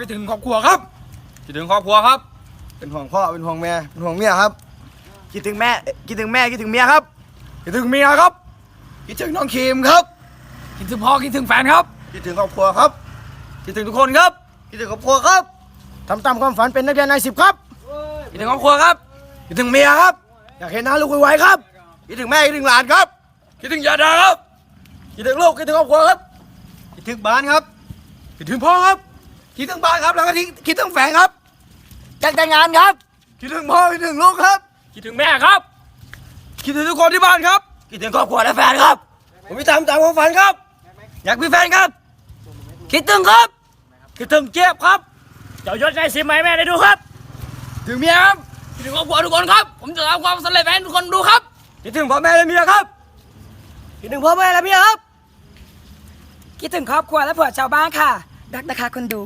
คิดถึงครอบครัวครับคิดถึงครอบครัวครับ เป็นห่วงพ่อเป็นห่วงแม่เป็นห่วงเมียครับคิดถึงแม่คิดถึงแม่คิดถึงเมียครับคิดถึงเมียครับคิดถึงน้องครีมครับคิดถึงพ่อคิดถึงแฟนครับคิดถึงครอบครัวครับคิดถึงทุกคนครับคิดถึงครอบครัวครับทำตามความฝันเป็นนักเรียนนายสิบครับคิดถึงครอบครัวครับคิดถึงเมียครับ อยากเห็นหน้าลูกไวๆครับคิดถึงแม่คิดถึงหลานครับคิดถึงยาดาครับคิดถึงลูกคิดถึงครอบครัวครับคิดถึงบ้านครับคิดถึงพ่อครับ คิดถึงบ้านครับแล้วก็คิดคิดถึงแฟนครับอยากแต่งงานครับ คิดถึงพ่อคิดถึงลูกครับ คิดถึงแม่ครับ คิดถึงทุกคนที่บ้านครับ คิดถึงครอบครัวและแฟนครับ ผมไม่ทำตามความฝันครับ อยากมีแฟนครับ คิดถึงครับ คิดถึงเจี๊ยบครับเจ้ายศใจสิบไหมแม่ได้ดูครับ ถึงเมียครับคิดถึงครอบครัวทุกคนครับ ผมจะทำความสำเร็จให้ทุกคนดูครับคิดถึงพ่อแม่และเมียครับ คิดถึงพ่อแม่และเมียครับ คิดถึงครอบครัวและเผื่อชาวบ้านค่ะ รักนะคะคนดู